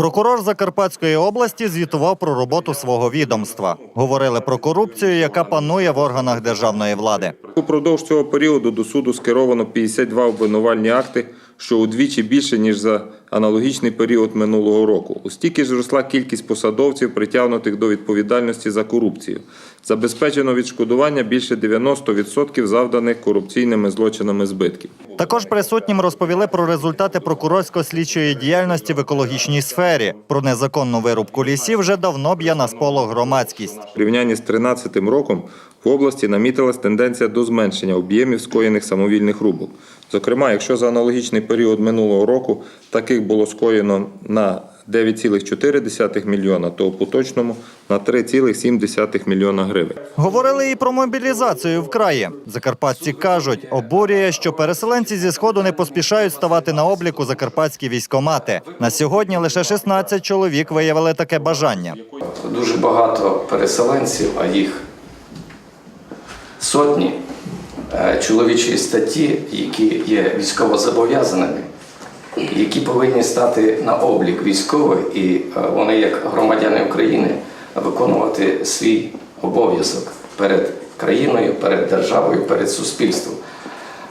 Прокурор Закарпатської області звітував про роботу свого відомства. Говорили про корупцію, яка панує в органах державної влади. Упродовж цього періоду до суду скеровано 52 обвинувальні акти, що удвічі більше, ніж за аналогічний період минулого року. Устільки ж зросла кількість посадовців, притягнутих до відповідальності за корупцію. Забезпечено відшкодування більше 90% завданих корупційними злочинами збитків. Також присутнім розповіли про результати прокурорсько-слідчої діяльності в екологічній сфері. Про незаконну вирубку лісів вже давно б'є на сполох громадськість. Порівнянні з 2013 роком в області намітилась тенденція до зменшення об'ємів скоєних самовільних рубок. Зокрема, якщо за аналогічний період минулого року таких було скоєно на 9,4 мільйона, то у поточному на 3,7 мільйона гривень. Говорили і про мобілізацію в краї. Закарпатці кажуть, обурює, що переселенці зі сходу не поспішають ставати на обліку закарпатські військомати. На сьогодні лише 16 чоловік виявили таке бажання. дуже багато переселенців, а їх сотні е, чоловічої статті, які є військовозобов'язаними, які повинні стати на облік військових, і е, вони, як громадяни України, виконувати свій обов'язок перед країною, перед державою, перед суспільством.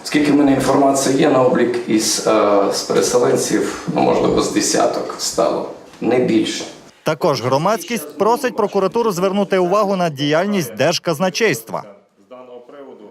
Скільки в мене інформації є на облік із е, з переселенців, ну, можливо, з десяток стало, не більше. Також громадськість просить прокуратуру звернути увагу на діяльність держказначейства.